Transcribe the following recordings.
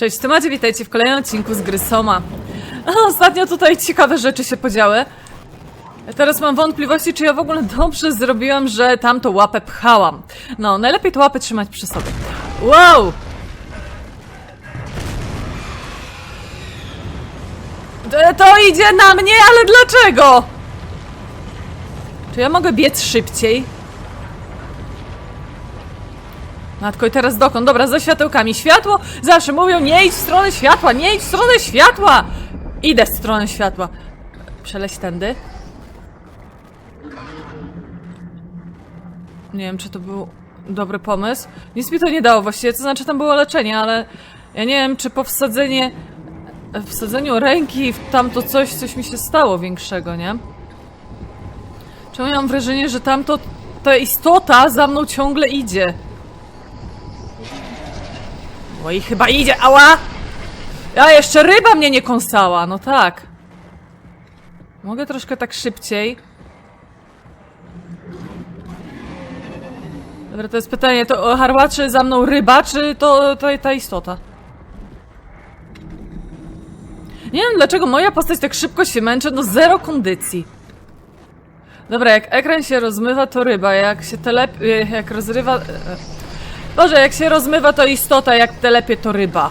Cześć, w temacie witajcie w kolejnym odcinku z gry Soma. Ostatnio tutaj ciekawe rzeczy się podziały. Teraz mam wątpliwości, czy ja w ogóle dobrze zrobiłam, że tamto łapę pchałam. No, najlepiej to łapę trzymać przy sobie. Wow! To- To idzie na mnie, ale dlaczego? Czy ja mogę biec szybciej? Matko, i teraz dokąd? Dobra, za światełkami. Światło! Zawsze mówią, nie idź w stronę światła, nie idź w stronę światła! Idę w stronę światła. Przeleź tędy. Nie wiem, czy to był dobry pomysł. Nic mi to nie dało właściwie, to znaczy tam było leczenie, ale ja nie wiem, czy po wsadzenie, wsadzeniu ręki w tamto coś, coś mi się stało większego, nie? Czemu ja mam wrażenie, że tamto, ta istota za mną ciągle idzie? O i chyba idzie, ała! A jeszcze ryba mnie nie kąsała, no tak. Mogę troszkę tak szybciej. Dobra, to jest pytanie, to harłaczy za mną ryba, czy to, to ta istota? Nie wiem dlaczego moja postać tak szybko się męczy, no zero kondycji. Dobra, jak ekran się rozmywa, to ryba, jak się telep... jak rozrywa... Boże, jak się rozmywa, to istota, jak telepie, to ryba.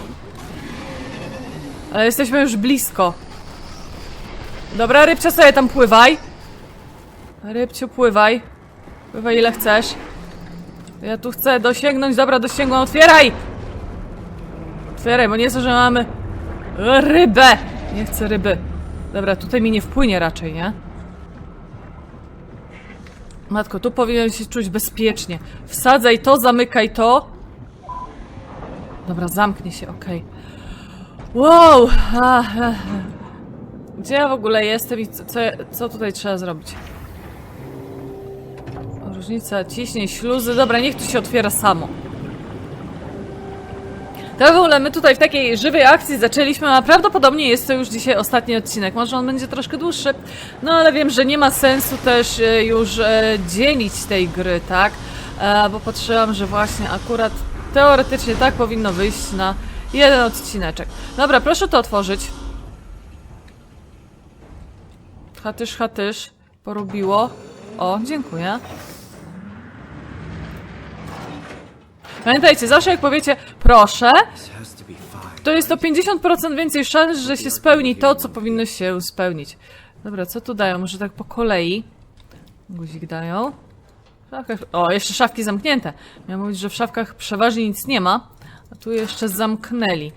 Ale jesteśmy już blisko. Dobra, rybcia sobie tam pływaj. Rybciu, pływaj. Pływaj ile chcesz. Ja tu chcę dosięgnąć, dobra, dosięgłam, otwieraj! Otwieraj, bo nie chcę, że mamy rybę! Nie chcę ryby. Dobra, tutaj mi nie wpłynie raczej, nie? Matko, tu powinien się czuć bezpiecznie. Wsadzaj to, zamykaj to. Dobra, zamknie się, okej. Wow! A, a. Gdzie ja w ogóle jestem i co, co, tutaj trzeba zrobić? Różnica ciśnień, śluzy. Dobra, niech to się otwiera samo. To w ogóle my tutaj w takiej żywej akcji zaczęliśmy, a prawdopodobnie jest to już dzisiaj ostatni odcinek. Może on będzie troszkę dłuższy, no ale wiem, że nie ma sensu też e, już e, dzielić tej gry, tak? E, bo patrzyłam, że właśnie akurat teoretycznie tak powinno wyjść na jeden odcineczek. Dobra, proszę to otworzyć. Hatysz, hatysz. Porobiło. O, dziękuję. Pamiętajcie, zawsze jak powiecie proszę, to jest to 50% więcej szans, że się spełni to, co powinno się spełnić. Dobra, co tu dają? Może tak po kolei. Guzik dają. O, jeszcze szafki zamknięte. Miałem mówić, że w szafkach przeważnie nic nie ma, a tu jeszcze zamknęli.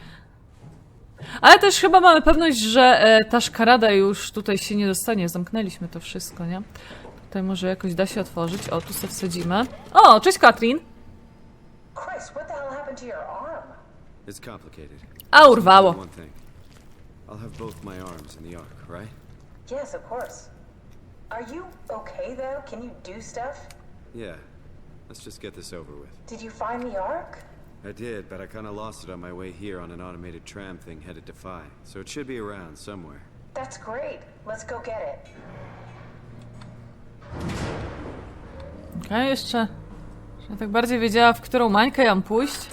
Ale też chyba mamy pewność, że e, ta szkarada już tutaj się nie dostanie. Zamknęliśmy to wszystko, nie? Tutaj może jakoś da się otworzyć. O, tu sobie wsadzimy. O, cześć Katrin! Christ, what the hell happened to your arm? It's complicated. Oh, A, urwało. One thing. I'll have both my arms in the arc, right? Yes, of course. Are you okay though? Can you do stuff? Yeah. Let's just get this over with. Did you find the Ark? I did, but I kind of lost it on my way here on an automated tram thing headed to Phi. So it should be around somewhere. That's great. Let's go get it. Okej, jeszcze. Ja tak bardziej wiedziała, w którą mańkę ją pójść.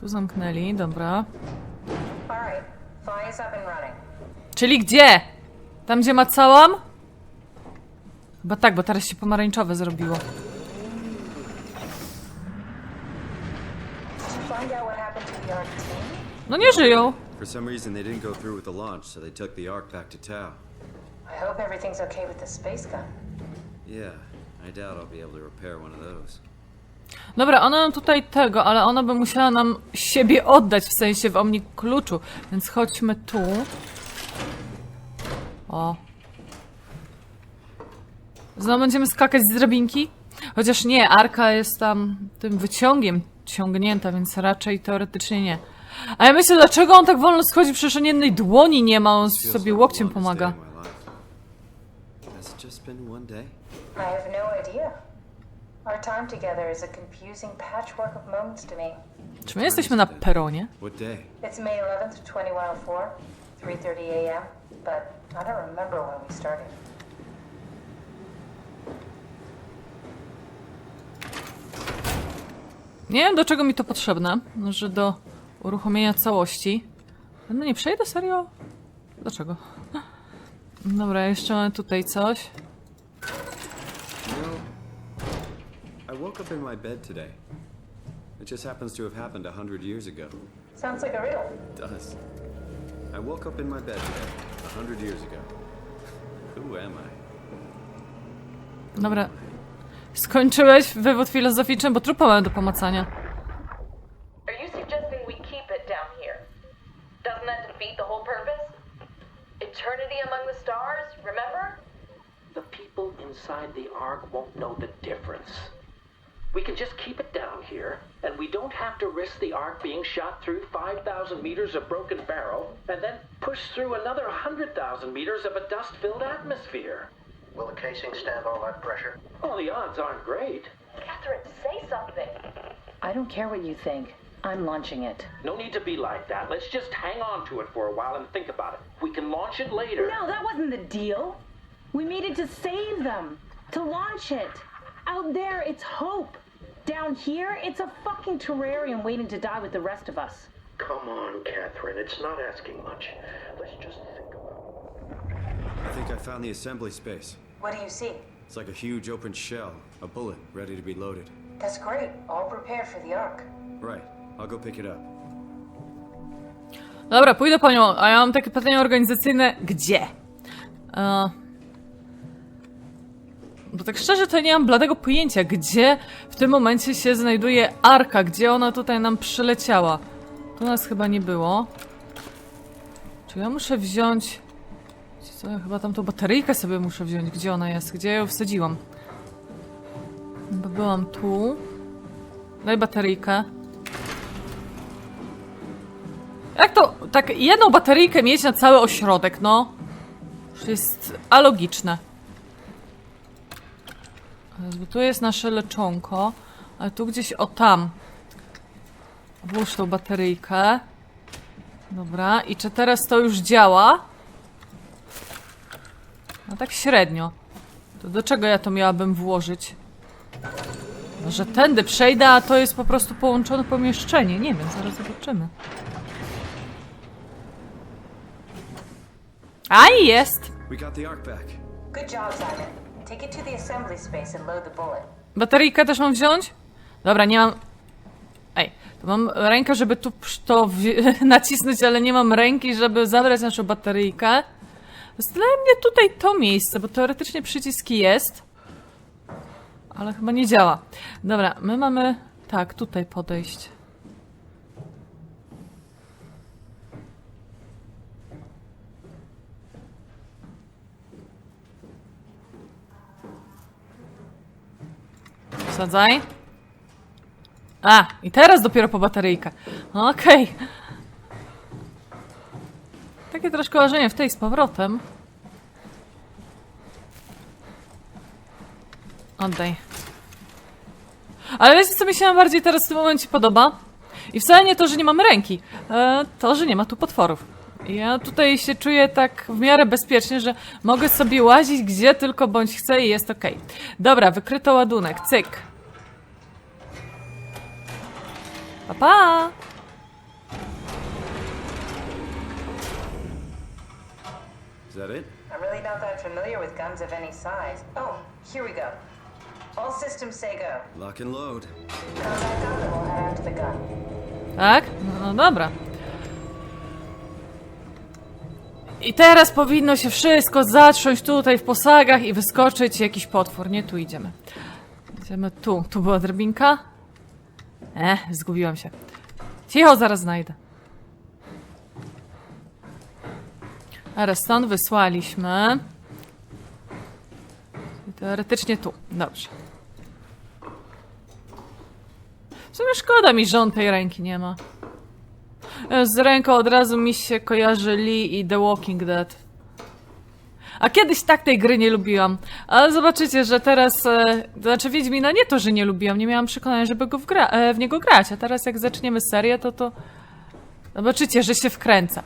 Tu zamknęli, dobra. Czyli gdzie? Tam, gdzie macałam? Chyba tak, bo teraz się pomarańczowe zrobiło. Ark? No nie żyją. For some reason, they didn't go through with the launch, so they took the arc back to Tau. I hope everything's okay with the space gun. Yeah, I doubt I'll be able to repair one of those. Dobra, ona nam tutaj tego, ale ona by musiała nam siebie oddać, w sensie w omni kluczu. Więc chodźmy tu. O. Znowu będziemy skakać z drabinki? Chociaż nie, arka jest tam tym wyciągiem ciągnięta, więc raczej teoretycznie nie. A ja myślę, dlaczego on tak wolno schodzi? Przecież on jednej dłoni nie ma, on sobie łokciem pomaga. I have no idea. Our time together is a confusing patchwork of moments to me. Czy my jesteśmy na peronie? What day? It's May 11th, 2104, 3:30 a.m., but I don't remember when we started. Nie wiem, do czego mi to potrzebne. Może do uruchomienia całości. No nie przejdę, serio? Dlaczego? Dobra, jeszcze mamy tutaj coś. You know, I woke up in my bed today. It just happens to have happened a hundred years ago. Sounds like a riddle. It does. I woke up in my bed today, a hundred years ago. Who am I? Dobra. Skończyłeś wywód filozoficzny, bo trupa mamy do pomacania. The Ark being shot through 5,000 meters of broken barrel, and then pushed through another 100,000 meters of a dust filled atmosphere. Will the casing stand all that pressure? Well, the odds aren't great. Catherine, say something. I don't care what you think. I'm launching it. No need to be like that. Let's just hang on to it for a while and think about it. We can launch it later. No, that wasn't the deal. We made it to save them, to launch it. Out there, it's hope. Down here, it's a fucking terrarium waiting to die with the rest of us. Come on, Catherine. It's not asking much. Let's just think about it. I think I found the assembly space. What do you see? It's like a huge open shell, a bullet ready to be loaded. That's great. All prepared for the Ark. Right, I'll go pick it up. Dobra, pójdę po nią, a ja mam takie pytanie organizacyjne. Gdzie? E... Bo tak szczerze to nie mam bladego pojęcia, gdzie w tym momencie się znajduje Arka, gdzie ona tutaj nam przyleciała. Tu nas chyba nie było. Czy ja muszę wziąć... Co, ja chyba tam tą bateryjkę sobie muszę wziąć. Gdzie ona jest? Gdzie ja ją wsadziłam? Bo byłam tu. Daj bateryjkę. Jak to tak jedną bateryjkę mieć na cały ośrodek, no? Już jest alogiczne. Teraz, Bo tu jest nasze leczonko, ale tu gdzieś, o tam. Włóż tą bateryjkę. Dobra, i czy teraz to już działa? No tak średnio. To do czego ja to miałabym włożyć? Może tędy przejdę, a to jest po prostu połączone pomieszczenie. Nie wiem, zaraz zobaczymy. A i jest! We got the arc back. Good job, Simon. Take it to the assembly space and load the bullet. Bateryjkę też mam wziąć? Dobra, nie mam... Ej, to mam rękę, żeby tu to wzi- nacisnąć, ale nie mam ręki, żeby zabrać naszą bateryjkę. Dla mnie tutaj to miejsce, bo teoretycznie przycisk jest. Ale chyba nie działa. Dobra, my mamy... Tak, tutaj podejść. Wsadzaj. A, i teraz dopiero po bateryjkę. Okej. Takie troszkę łażenie w tej z powrotem. Oddaj. Ale wiecie, co mi się najbardziej teraz w tym momencie podoba? I wcale nie to, że nie mamy ręki. E, to, że nie ma tu potworów. Ja tutaj się czuję tak w miarę bezpiecznie, że mogę sobie łazić gdzie tylko bądź chcę i jest ok. Dobra, wykryto ładunek. Cyk. Pa, pa! Is that it? I'm really not that familiar with guns of any size. Oh, here we go. All systems say go. Lock and load. Contact up and we'll head out to the gun. Tak? No, no dobra. I teraz powinno się wszystko zatrząść tutaj w posagach i wyskoczyć jakiś potwór. Nie tu idziemy. Idziemy tu. Tu była drabinka? E, zgubiłam się. Cicho, zaraz znajdę. Ale wysłaliśmy. Teoretycznie tu. Dobrze. W sumie szkoda mi, że on tej ręki nie ma. E, Z ręką od razu mi się kojarzy Lee i The Walking Dead. A kiedyś tak tej gry nie lubiłam. Ale zobaczycie, że teraz. E, znaczy Wiedźmina nie to, że nie lubiłam, nie miałam przekonania, żeby go w, gra, e, w niego grać. A teraz jak zaczniemy serię, to to. Zobaczycie, że się wkręca.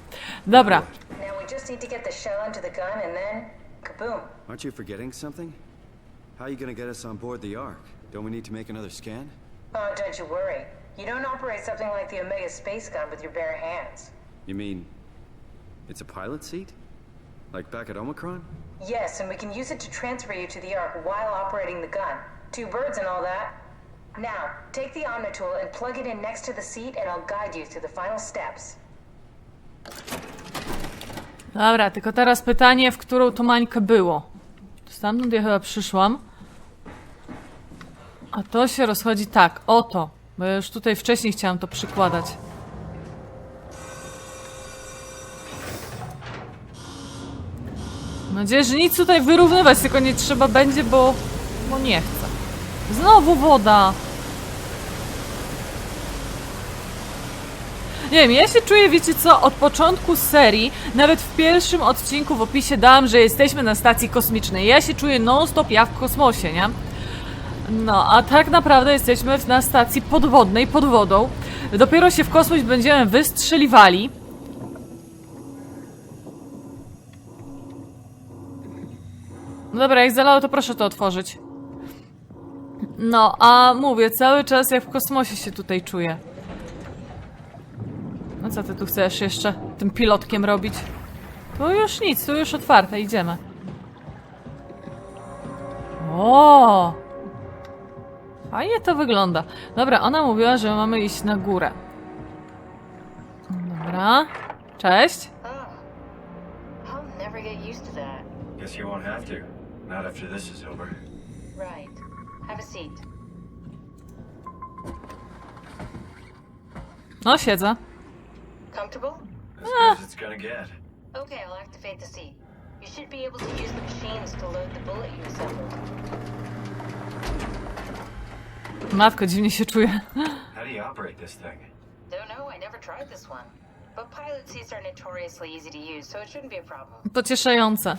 Dobra. Now we just need to get the shell into the gun and then kaboom. Aren't you forgetting something? How are you gonna get us on board the ark? Don't we need to make another scan? Oh, don't you worry. You don't operate something like the Omega space gun with your bare hands. You mean It's a pilot seat? Like back at Omicron? Yes, and we can use it to transfer you to the Ark while operating the gun. Two birds and all that. Now, take the Omnitool and plug it in next to the seat, and I'll guide you through the final steps. Dobra, tylko teraz pytanie, w którą to mańkę było. Stamtąd ja chyba przyszłam. A to się rozchodzi tak, oto. Bo ja już tutaj wcześniej chciałam to przykładać. Mam nadzieję, że nic tutaj wyrównywać, tylko nie trzeba będzie, bo, bo nie chcę. Znowu woda. Nie wiem, ja się czuję, wiecie co, od początku serii, nawet w pierwszym odcinku w opisie dałam, że jesteśmy na stacji kosmicznej. Ja się czuję non-stop ja w kosmosie, nie? No, a tak naprawdę jesteśmy na stacji podwodnej, pod wodą. Dopiero się w kosmos będziemy wystrzeliwali. No dobra, jak zalało, to proszę to otworzyć. No, a mówię, cały czas jak w kosmosie się tutaj czuję. No co ty tu chcesz jeszcze tym pilotkiem robić? Tu już nic, tu już otwarte, idziemy. O! Fajnie to wygląda. Dobra, ona mówiła, że mamy iść na górę. Dobra. Cześć. Oh. I'll never get used to that. Guess you won't have to. Not after this is over. Right. Have a seat. No, siedzę. Comfortable? As good as ah. it's gonna get. Okay, I'll activate the seat. You should be able to use the machines to load the bullet you assembled. Matko, dziwnie się czuję. How do you operate this thing? Don't know, I never tried this one. But pilot seats are notoriously easy to use, so it shouldn't be a problem. Pocieszające.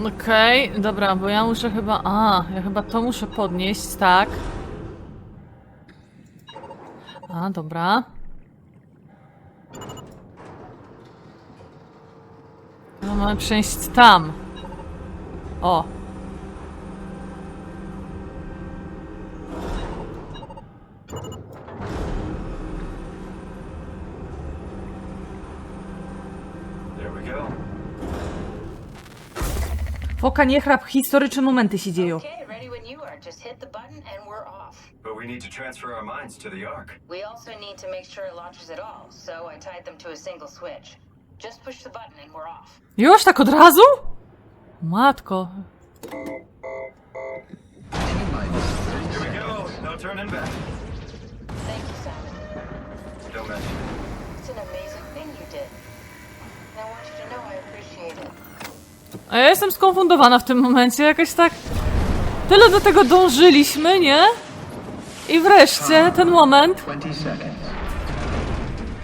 Okej, dobra, bo ja muszę chyba... A, ja chyba to muszę podnieść, tak. A, dobra. No, mamy przejść tam. O. Foka, nie chrap, historyczne momenty się dzieją. Okay, ready when you are. Just hit the button and we're off. But we need to transfer our minds to the Ark. We also need to make sure it launches at all, so I tied them to a single switch. Just push the button and we're off. Już tak od razu? Matko. Here we go. No turning back. Thank you, Simon. Don't mention it. It's an amazing thing you did. And I want you to know I appreciate it. A ja jestem skonfundowana w tym momencie, jakoś tak... Tyle do tego dążyliśmy, nie? I wreszcie ten moment. 20 seconds.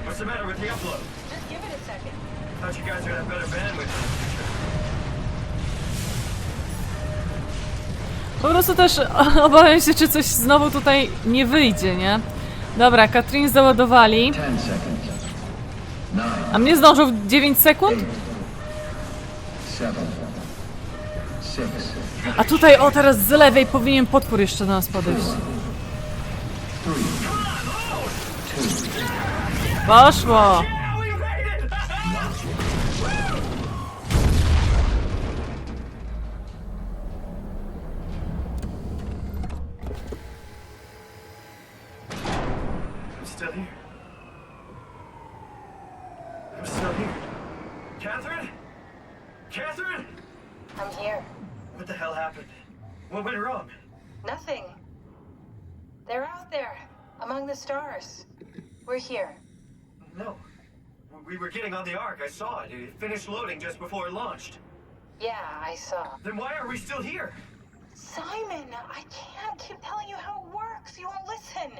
What's the matter with the upload? Just give it a second. Thought you guys would have better bandwidth. Po prostu też obawiam się, czy coś znowu tutaj nie wyjdzie, nie? Dobra, Katrin załadowali. 10 seconds. 9, A mnie zdążył w 9 sekund? 7, 6, A tutaj, o teraz z lewej powinien potwór jeszcze do nas podejść. 3, 2, Poszło! Were getting on the Ark. I saw it. It finished loading just before it launched. Yeah, I saw. Then why are we still here? Simon, I can't keep telling you how it works. You won't listen.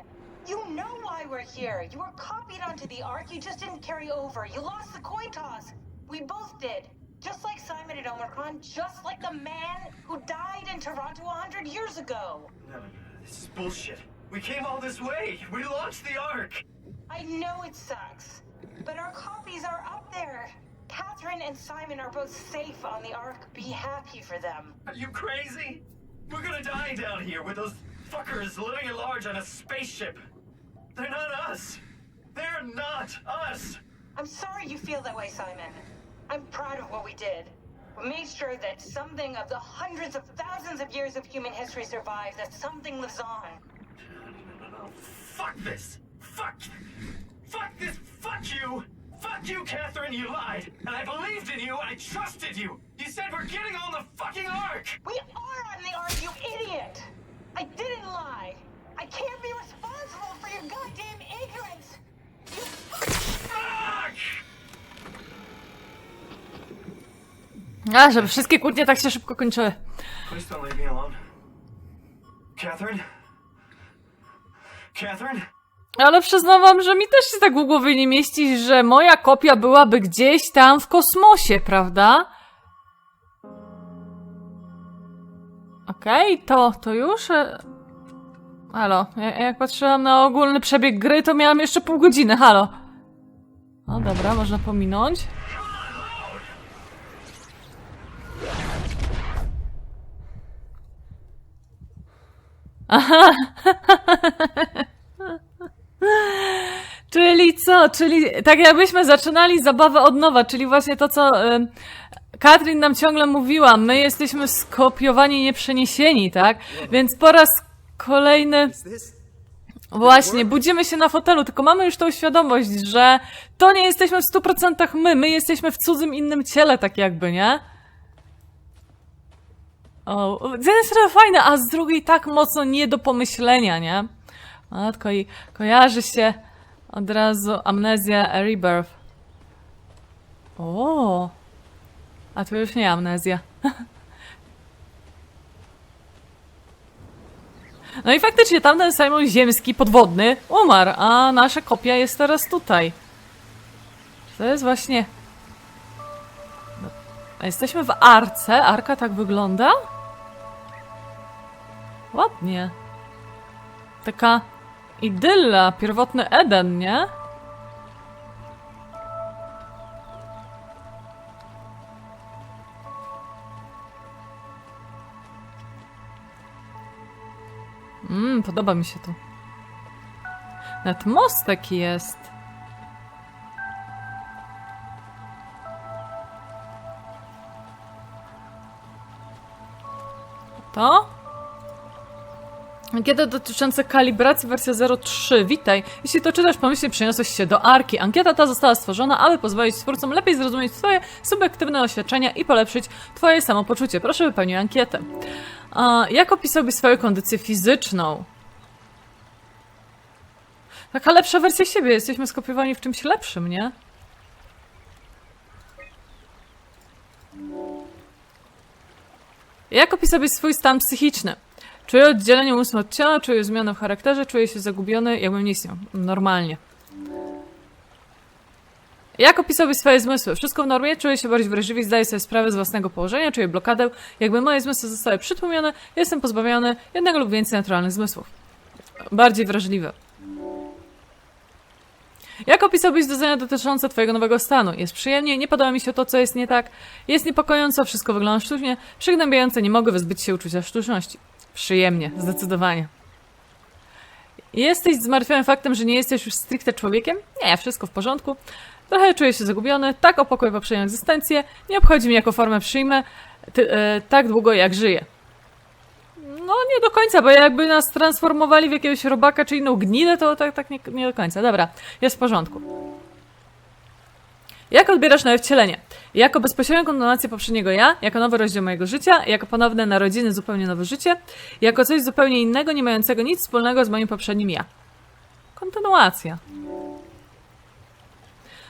You know why we're here. You were copied onto the Ark. You just didn't carry over. You lost the coin toss. We both did. Just like Simon at Omicron, just like the man who died in Toronto a hundred years ago. No, no, no. This is bullshit. We came all this way. We launched the Ark. I know it sucks, but our copies are up there. Catherine and Simon are both safe on the Ark. Be happy for them. Are you crazy? We're gonna die down here with those fuckers living at large on a spaceship. They're not us! They're not us! I'm sorry you feel that way, Simon. I'm proud of what we did. We made sure that something of the hundreds of thousands of years of human history survives, that something lives on. Fuck this! Fuck! Fuck this! Fuck you! Fuck you, Catherine! You lied! And I believed in you! I trusted you! You said we're getting on the fucking ark! We are on the ark, you idiot! I didn't lie. I can't be responsible for your goddamn ignorance. You Fuck! A, żeby wszystkie kłótnie tak się szybko kończyły. Please don't leave me alone. Catherine? Catherine? Ale przyznam wam, że mi też się tak w głowie nie mieści, że moja kopia byłaby gdzieś tam w kosmosie, prawda? Okej, to, to już? e, Halo, ja, jak patrzyłam na ogólny przebieg gry, to miałam jeszcze pół godziny, halo. No dobra, można pominąć. Czyli co? Czyli tak jakbyśmy zaczynali zabawę od nowa, czyli właśnie to, co Katrin nam ciągle mówiła. My jesteśmy skopiowani, nie przeniesieni, tak? Więc po raz kolejny właśnie budzimy się na fotelu, tylko mamy już tą świadomość, że to nie jesteśmy w 100% my, my jesteśmy w cudzym innym ciele, tak jakby, nie? O, z jednej strony fajne, a z drugiej tak mocno nie do pomyślenia, nie? Matko, i kojarzy się od razu amnezja Rebirth. O, a to już nie amnezja. No i faktycznie tamten Simon Ziemski, podwodny, umarł, a nasza kopia jest teraz tutaj. To jest właśnie... No, a jesteśmy w arce? Arka tak wygląda? Ładnie. Taka idylla, pierwotny Eden, nie? Mmm, podoba mi się tu. Nawet mostek jest. To? Ankieta dotycząca kalibracji wersja 03. Witaj. Jeśli to czytasz, pomyślnie przeniosłeś się do Arki. Ankieta ta została stworzona, aby pozwolić twórcom lepiej zrozumieć Twoje subiektywne doświadczenia i polepszyć Twoje samopoczucie. Proszę wypełnij ankietę. A, jak opisałbyś swoją kondycję fizyczną? Taka lepsza wersja siebie. Jesteśmy skopiowani w czymś lepszym, nie? Jak opisałbyś swój stan psychiczny? Czuję oddzielenie umysłu od ciała, czuję zmianę w charakterze, czuję się zagubiony, jakbym nie istniał. Normalnie. Jak opisałbyś swoje zmysły? Wszystko w normie, czuję się bardziej wrażliwy zdaję sobie sprawę z własnego położenia, czuję blokadę, jakby moje zmysły zostały przytłumione, jestem pozbawiony jednego lub więcej naturalnych zmysłów. Bardziej wrażliwy. Jak opisałbyś doznania dotyczące Twojego nowego stanu? Jest przyjemnie, nie podoba mi się to, co jest nie tak, jest niepokojąco, wszystko wygląda sztucznie, przygnębiające, nie mogę wyzbyć się uczucia sztuczności. Przyjemnie, zdecydowanie. Jesteś zmartwiony faktem, że nie jesteś już stricte człowiekiem? Nie, wszystko w porządku. Trochę czuję się zagubiony, tak o pokój poprzednią egzystencję, nie obchodzi mnie jaką formę przyjmę, ty, e, tak długo jak żyję. No nie do końca, bo jakby nas transformowali w jakiegoś robaka czy inną gnidę, to tak, tak nie, nie do końca. Dobra, jest w porządku. Jak odbierasz nowe wcielenie? Jako bezpośrednią kontynuację poprzedniego ja, jako nowy rozdział mojego życia, jako ponowne narodziny, zupełnie nowe życie, jako coś zupełnie innego, nie mającego nic wspólnego z moim poprzednim ja. Kontynuacja.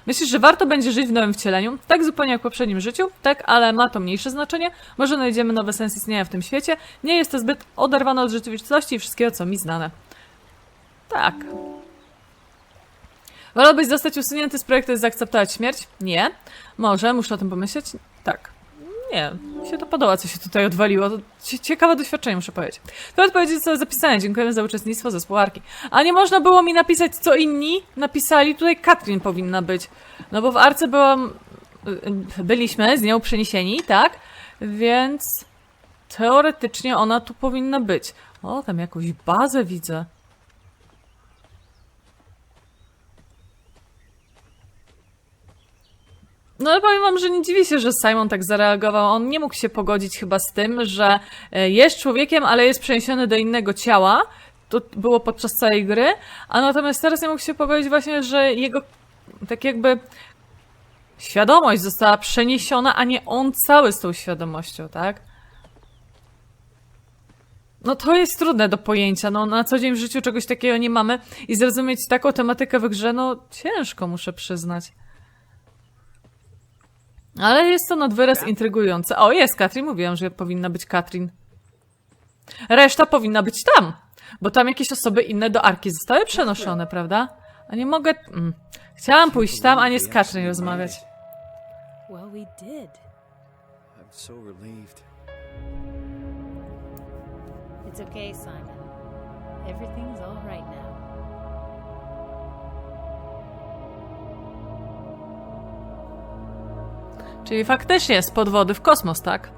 Myślisz, że warto będzie żyć w nowym wcieleniu? Tak zupełnie jak w poprzednim życiu? Tak, ale ma to mniejsze znaczenie. Może znajdziemy nowy sens istnienia w tym świecie. Nie jest to zbyt oderwane od rzeczywistości i wszystkiego, co mi znane. Tak. Wolałbyś zostać usunięty z projektu i zaakceptować śmierć? Nie. Może, muszę o tym pomyśleć? Tak. Nie, mi się to podoba, co się tutaj odwaliło. To cie- ciekawe doświadczenie, muszę powiedzieć. To odpowiedzi zostały zapisane. Dziękujemy za uczestnictwo zespołu Arki. A nie można było mi napisać, co inni napisali? Tutaj Katrin powinna być. No bo w Arce byłam... y, y, Byliśmy z nią przeniesieni, tak? Więc teoretycznie ona tu powinna być. O, tam jakąś bazę widzę. No ale powiem wam, że nie dziwi się, że Simon tak zareagował. On nie mógł się pogodzić chyba z tym, że e, jest człowiekiem, ale jest przeniesiony do innego ciała. To było podczas całej gry. A natomiast teraz nie mógł się pogodzić właśnie, że jego tak jakby świadomość została przeniesiona, a nie on cały z tą świadomością, tak? No to jest trudne do pojęcia, no na co dzień w życiu czegoś takiego nie mamy i zrozumieć taką tematykę w grze, no ciężko muszę przyznać. Ale jest to nad wyraz intrygujące. O, jest Katrin, mówiłam, że powinna być Katrin. Reszta powinna być tam, bo tam jakieś osoby inne do Arki zostały przenoszone, prawda? A nie mogę... Mm. Chciałam pójść tam, a nie z Katrin rozmawiać. Well, we did. I'm so relieved. It's okay, Simon. Everything's all right now. Czyli faktycznie z podwody w kosmos, tak?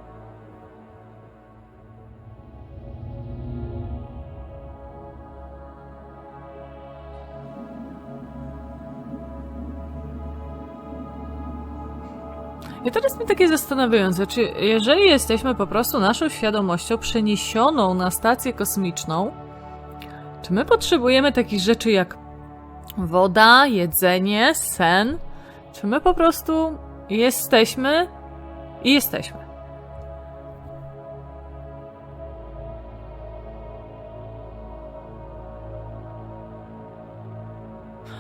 I teraz mnie takie zastanawiające, czy jeżeli jesteśmy po prostu naszą świadomością przeniesioną na stację kosmiczną, czy my potrzebujemy takich rzeczy jak woda, jedzenie, sen? Czy my po prostu jesteśmy i jesteśmy?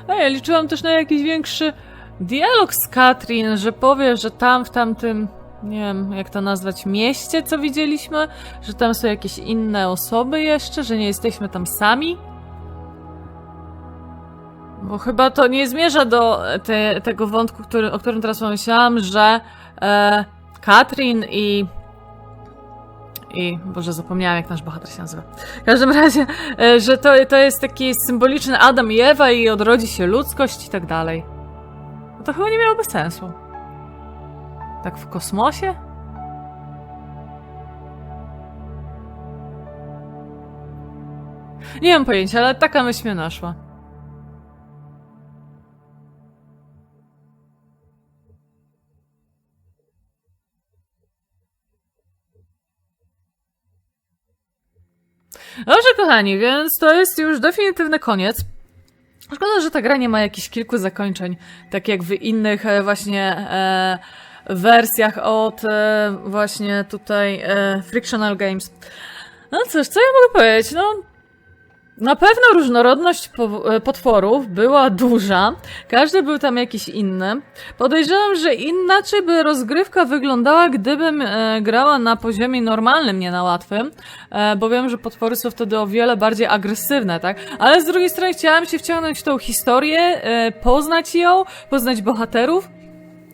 Ej, liczyłam też na jakiś większy dialog z Katrin, że powie, że tam w tamtym, nie wiem jak to nazwać, mieście, co widzieliśmy, że tam są jakieś inne osoby jeszcze, że nie jesteśmy tam sami. Bo chyba to nie zmierza do te, tego wątku, który, o którym teraz pomyślałam, że e, Katrin i. I. Boże, zapomniałam, jak nasz bohater się nazywa. W każdym razie, e, że to, to jest taki symboliczny Adam i Ewa i odrodzi się ludzkość i tak dalej. No to chyba nie miałoby sensu. Tak w kosmosie? Nie mam pojęcia, ale taka myśl mnie naszła. Kochani, więc to jest już definitywny koniec. Szkoda, że ta gra nie ma jakichś kilku zakończeń, tak jak w innych e, właśnie e, wersjach od e, właśnie tutaj e, Frictional Games. No cóż, co ja mogę powiedzieć? No, na pewno różnorodność e, potworów była duża. Każdy był tam jakiś inny. Podejrzewam, że inaczej by rozgrywka wyglądała, gdybym e, grała na poziomie normalnym, nie na łatwym, e, bo wiem, że potwory są wtedy o wiele bardziej agresywne, tak? Ale z drugiej strony chciałam się wciągnąć w tą historię, poznać ją, poznać bohaterów.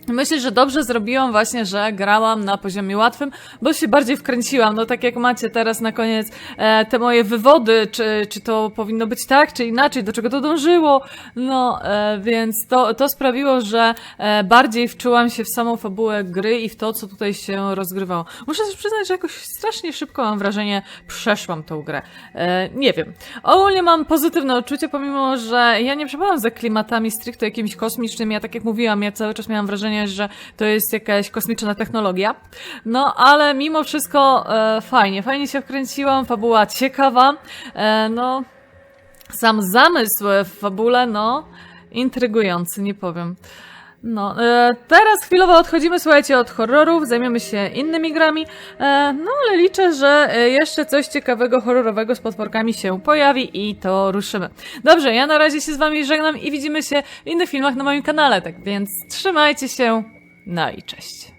Myślę, że dobrze zrobiłam właśnie, że grałam na poziomie łatwym, bo się bardziej wkręciłam. No tak jak macie teraz na koniec e, te moje wywody, czy, czy to powinno być tak, czy inaczej, do czego to dążyło. No e, więc to, to sprawiło, że e, bardziej wczułam się w samą fabułę gry i w to, co tutaj się rozgrywało. Muszę też przyznać, że jakoś strasznie szybko mam wrażenie, przeszłam tą grę. E, nie wiem. Ogólnie mam pozytywne odczucie, pomimo, że ja nie przepadam za klimatami stricte jakimiś kosmicznymi. Ja tak jak mówiłam, ja cały czas miałam wrażenie, że to jest jakaś kosmiczna technologia. No, ale mimo wszystko e, fajnie, fajnie się wkręciłam, fabuła ciekawa. E, no, sam zamysł w fabule, no, intrygujący, nie powiem. No, e, teraz chwilowo odchodzimy, słuchajcie, od horrorów, zajmiemy się innymi grami, e, no ale liczę, że e, jeszcze coś ciekawego, horrorowego z potworkami się pojawi i to ruszymy. Dobrze, ja na razie się z wami żegnam i widzimy się w innych filmach na moim kanale, tak więc trzymajcie się, no i cześć.